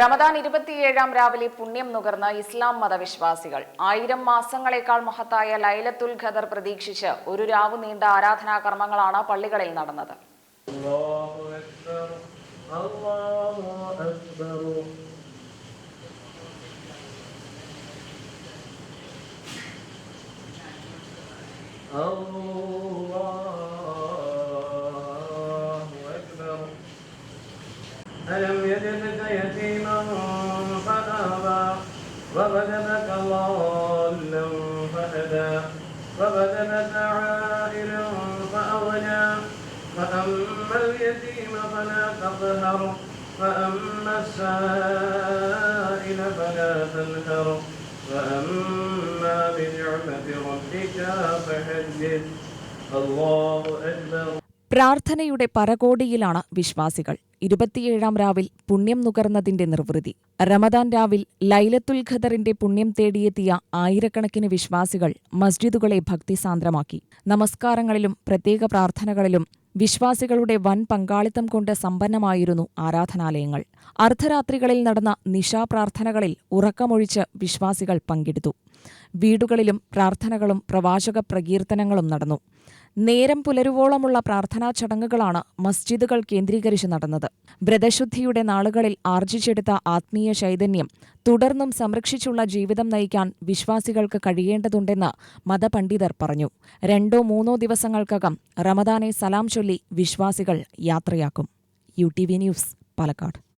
റമദാൻ ഇരുപത്തിയേഴാം രാവിലെ പുണ്യം നുകർന്ന ഇസ്ലാം മതവിശ്വാസികൾ. ആയിരം മാസങ്ങളെക്കാൾ മഹത്തായ ലൈലത്തുൽ ഖദർ പ്രതീക്ഷിച്ച് ഒരു രാവ് നീണ്ട ആരാധനാ കർമ്മങ്ങളാണ് പള്ളികളിൽ നടന്നത്. അള്ളാഹു ألم يجدك يتيما فآوى ووجدك ضالا فهدى ووجدك عائلا فأغنى فأما اليتيم فلا تقهر فأما السائل فلا تنهر فأما بنعمة ربك فحدث الله أكبر പ്രാർത്ഥനയുടെ പരകോടിയിലാണ് വിശ്വാസികൾ. ഇരുപത്തിയേഴാം രാവിൽ പുണ്യം നുകർന്നതിന്റെ നിർവൃതി. റമദാൻ രാവിൽ ലൈലത്തുൽ ഖദറിന്റെ പുണ്യം തേടിയെത്തിയ ആയിരക്കണക്കിന് വിശ്വാസികൾ മസ്ജിദുകളെ ഭക്തിസാന്ദ്രമാക്കി. നമസ്കാരങ്ങളിലും പ്രത്യേക പ്രാർത്ഥനകളിലും വിശ്വാസികളുടെ വൻ പങ്കാളിത്തം കൊണ്ട് സമ്പന്നമായിരുന്നു ആരാധനാലയങ്ങൾ. അർദ്ധരാത്രികളിൽ നടന്ന നിശാപ്രാർത്ഥനകളിൽ ഉറക്കമൊഴിച്ച് വിശ്വാസികൾ പങ്കെടുത്തു. വീടുകളിലും പ്രാർത്ഥനകളും പ്രവാചക പ്രകീർത്തനങ്ങളും നടന്നു. നേരം പുലരുവോളമുള്ള പ്രാർത്ഥനാ ചടങ്ങുകളാണ് മസ്ജിദുകൾ കേന്ദ്രീകരിച്ച് നടന്നത്. വ്രതശുദ്ധിയുടെ നാളുകളിൽ ആർജിച്ചെടുത്ത ആത്മീയ ചൈതന്യം തുടർന്നും സംരക്ഷിച്ചുള്ള ജീവിതം നയിക്കാൻ വിശ്വാസികൾക്ക് കഴിയേണ്ടതുണ്ടെന്ന് മതപണ്ഡിതർ പറഞ്ഞു. രണ്ടോ മൂന്നോ ദിവസങ്ങൾക്കകം റമദാനെ സലാം ചൊല്ലി വിശ്വാസികൾ യാത്രയാക്കും. U T V news Palakkad.